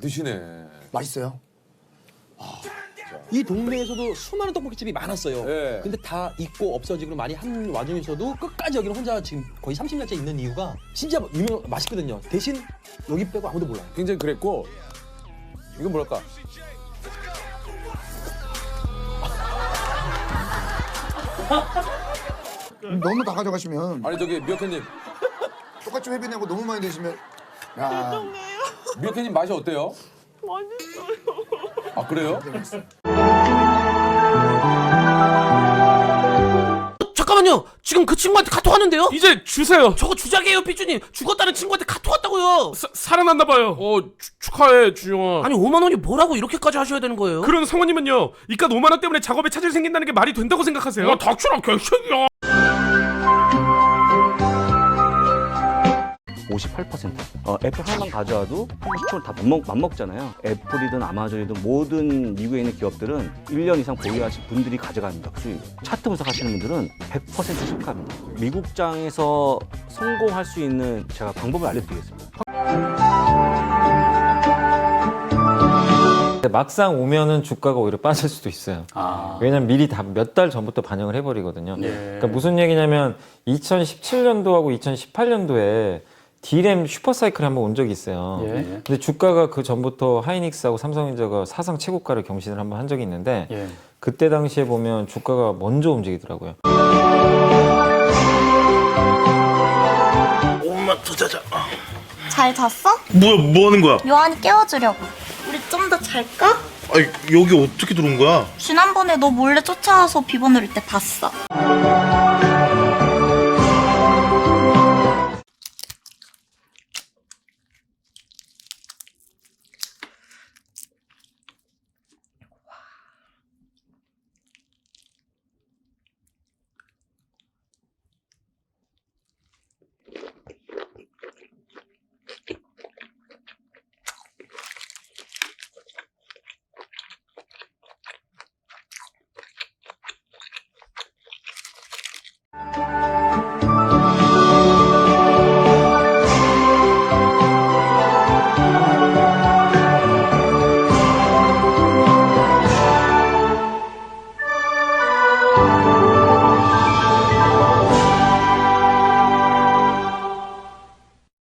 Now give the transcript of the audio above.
드시네. 맛있어요. 이 동네에서도 수많은 떡볶이집이 많았어요. 예. 근데 다 있고 없어지고 많이 한 와중에서도 끝까지 여기는 혼자 지금 거의 30년째 있는 이유가 진짜 유명 맛있거든요. 대신 여기 빼고 아무도 몰라요. 굉장히 그랬고 이건 뭐랄까? 너무 다 가져가시면 아니 저기 미어캣님, 똑같이 회비 내고 너무 많이 드시면 야 미어캣님 맛이 어때요? 맛있어요. 아 그래요? 잠깐만요. 지금 그 친구한테 카톡 하는데요? 이제 주세요. 저거 주작이에요, 삐쭈님. 죽었다는 친구한테 카톡 왔다고요. 사, 살아났나 봐요. 어 추- 축하해 준영아. 아니 5만 원이 뭐라고 이렇게까지 하셔야 되는 거예요? 그런 성우님은요 이깟 5만 원 때문에 작업에 차질 생긴다는 게 말이 된다고 생각하세요? 야 닥쳐라 개새끼야. 58%. 어, 애플 하나만 가져와도 30%를 다 맘먹, 맘먹잖아요. 애플이든 아마존이든 모든 미국에 있는 기업들은 1년 이상 보유하신 분들이 가져갑니다. 수익. 차트 분석하시는 분들은 100% 실패합니다. 미국장에서 성공할 수 있는 제가 방법을 알려드리겠습니다. 막상 오면은 주가가 오히려 빠질 수도 있어요. 왜냐면 미리 다 몇 달 전부터 반영을 해버리거든요. 그러니까 무슨 얘기냐면 2017년도하고 2018년도에 D램 슈퍼사이클이 한번 온 적이 있어요. 근데 주가가 그 전부터 하이닉스하고 삼성전자가 사상 최고가를 경신을 한번 한 적이 있는데 그때 당시에 보면 주가가 먼저 움직이더라고요. 잘 잤어? 뭐야 뭐 하는 거야? 요한이 깨워주려고. 우리 좀 더 잘까? 아니 여기 어떻게 들어온 거야? 지난번에 너 몰래 쫓아와서 비번 누릴 때 봤어.